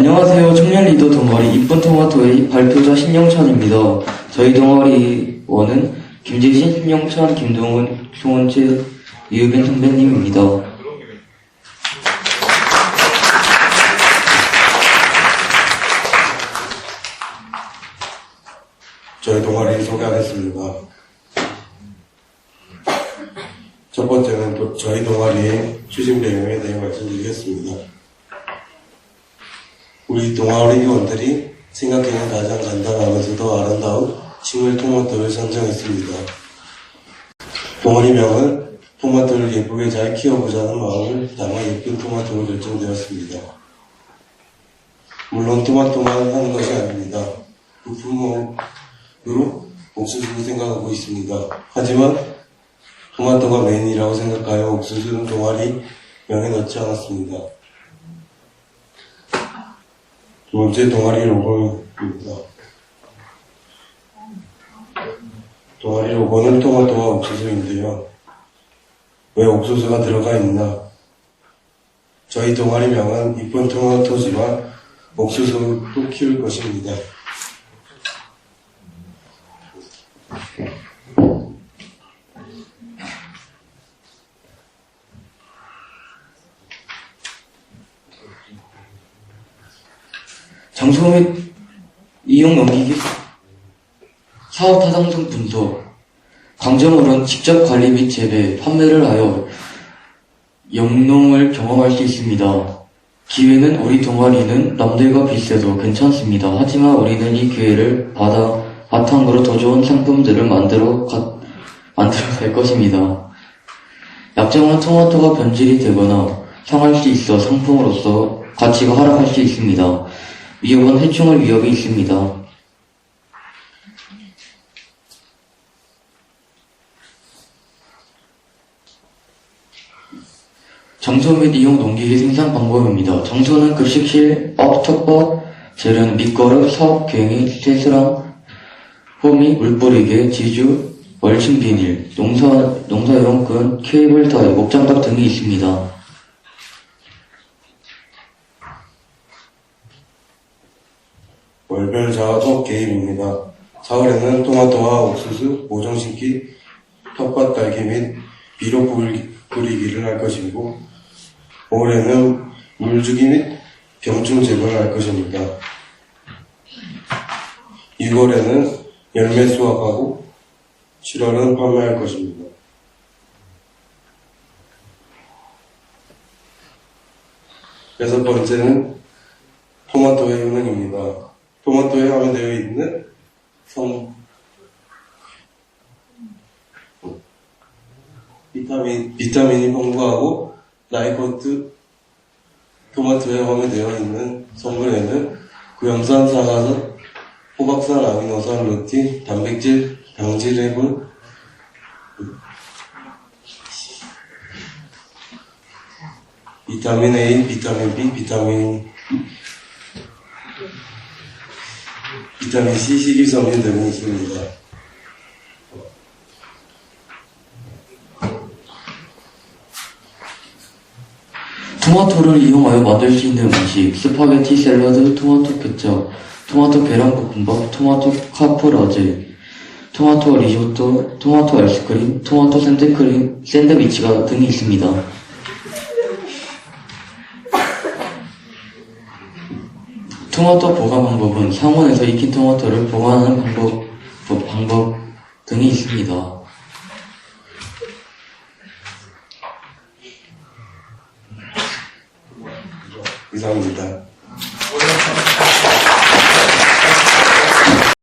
안녕하세요. 청년 리더 동아리 이쁜 토마토의 발표자 신영찬입니다. 저희 동아리원은 김재신, 신영찬, 김동훈, 송원재, 이유빈 선배님입니다. 저희 동아리 소개하겠습니다. 첫 번째는 또 저희 동아리의 추진 배경에 대해 말씀드리겠습니다. 우리 동아리원들이 생각하는 가장 간단하면서도 아름다운 식물 토마토를 선정했습니다. 동아리명은 토마토를 예쁘게 잘 키워보자는 마음을 담아 예쁜 토마토로 결정되었습니다. 물론 토마토만 하는 것이 아닙니다. 부품으로 옥수수를 생각하고 있습니다. 하지만 토마토가 메인이라고 생각하여 옥수수는 동아리 명에 넣지 않았습니다. 두 번째 동아리 로고입니다. 동아리 로고는 토마토와 옥수수인데요. 왜 옥수수가 들어가 있나? 저희 동아리 명은 이쁜 토마토지만 옥수수도 키울 것입니다. 장소 및 이용 넘기기 사업 타당성 분석 강점으로는 직접 관리 및 재배, 판매를 하여 영농을 경험할 수 있습니다. 기회는 우리 동아리는 남들과 비슷해도 괜찮습니다. 하지만 우리는 이 기회를 받아 바탕으로 더 좋은 상품들을 만들어 가, 만들어 갈 것입니다. 약정한 토마토가 변질이 되거나 상할 수 있어 상품으로서 가치가 하락할 수 있습니다. 위협은 해충을 위협이 있습니다. 정소 및 이용 농기계 생산 방법입니다. 정소는 급식실, 업, 텃밭, 재료는 밑거름, 사업 괭이, 세수랑, 호미, 물뿌리개, 지주, 멀칭 비닐, 농사, 농사용근, 케이블 타이, 목장갑 등이 있습니다. 월별 작업 게임입니다. 사월에는 토마토와 옥수수, 모종 심기, 텃밭 딸기 및 비료 뿌리- 뿌리기를 할 것이고, 5월에는 물주기 및 병충 제거를 할 것입니다. 6월에는 열매 수확하고, 7월은 판매할 것입니다. 여섯 번째는 토마토의 효능입니다. 토마토에 함유되어 있는 성 비타민 비타민이 풍부하고 라이코트 토마토에 함유되어 있는 성분에는 구연산, 사과산, 호박산, 아미노산, 루틴, 단백질, 당질 해분, 비타민 A, 비타민 B, 비타민 C, 식이섬유 등이 있습니다. 토마토를 이용하여 만들 수 있는 음식, 스파게티 샐러드, 토마토 케첩, 토마토 계란볶음밥, 토마토 카프라제, 토마토 리조또, 토마토 아이스크림, 토마토 샌드크림, 샌드위치가 등이 있습니다. 토마토 보관 방법은 상온에서 익힌 토마토를 보관하는 방법, 뭐, 방법 등이 있습니다. 이상입니다.